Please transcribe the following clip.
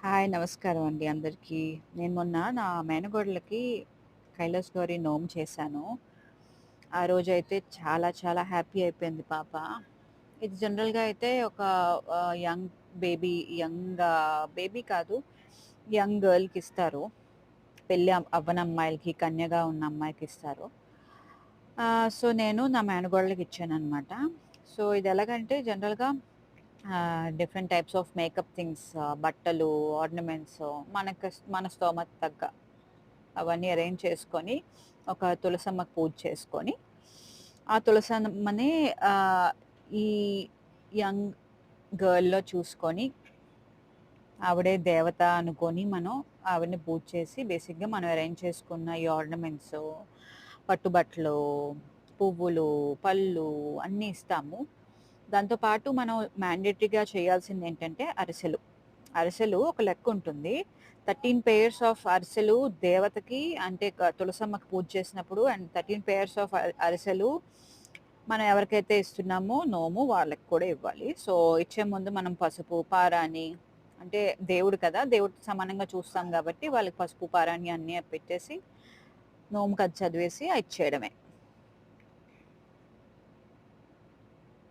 Hi! నమస్కారం అండి అందరికీ. నేను మొన్న నా మేనగోడలకి కైలాస్ గౌరి నోము చేశాను. ఆ రోజైతే చాలా చాలా హ్యాపీ అయిపోయింది పాప. ఇది జనరల్‌గా అయితే ఒక యంగ్ బేబీ యంగ్ బేబీ కాదు. యంగ్ గర్ల్కి ఇస్తారు పెళ్ళి అవ్వని అమ్మాయిలకి, కన్యగా ఉన్న అమ్మాయికి ఇస్తారు సో, నేను నా మేనగోడలకి ఇచ్చాను అనమాట సో, ఇది ఎలాగంటే జనరల్‌గా different types of makeup things బట్టలు, ఆర్నమెంట్స్ మనకు మన స్తోమత తగ్గ అవన్నీ అరేంజ్ చేసుకొని, ఒక తులసమ్మకు పూజ చేసుకొని, ఆ తులసమ్మని ఈ యంగ్ గర్ల్‌లో చూసుకొని ఆవిడే దేవత అనుకొని మనం ఆవిడని పూజ చేసి బేసిక్‌గా మనం అరేంజ్ చేసుకున్న ఈ ఆర్నమెంట్స్, పట్టుబట్టలు, పువ్వులు, పళ్ళు అన్నీ ఇస్తాము. దాంతో పాటు మనం మ్యాండేటరీగా చేయాల్సిందేంటంటే అరిసెలు. అరిసెలు ఒక లెక్క ఉంటుంది థర్టీన్ పేయర్స్ ఆఫ్ అరిసెలు దేవతకి అంటే తులసమ్మకి పూజ చేసినప్పుడు అండ్ థర్టీన్ పేయర్స్ ఆఫ్ అరిసెలు మనం ఎవరికైతే ఇస్తున్నామో నోము వాళ్ళకి కూడా ఇవ్వాలి. సో, ఇచ్చే ముందు మనం పసుపు, పారాని అంటే దేవుడు కదా! దేవుడికి సమానంగా చూస్తాం కాబట్టి వాళ్ళకి పసుపు, పారాని అన్నీ పెట్టేసి నోముకది చదివేసి ఇచ్చేయడమే.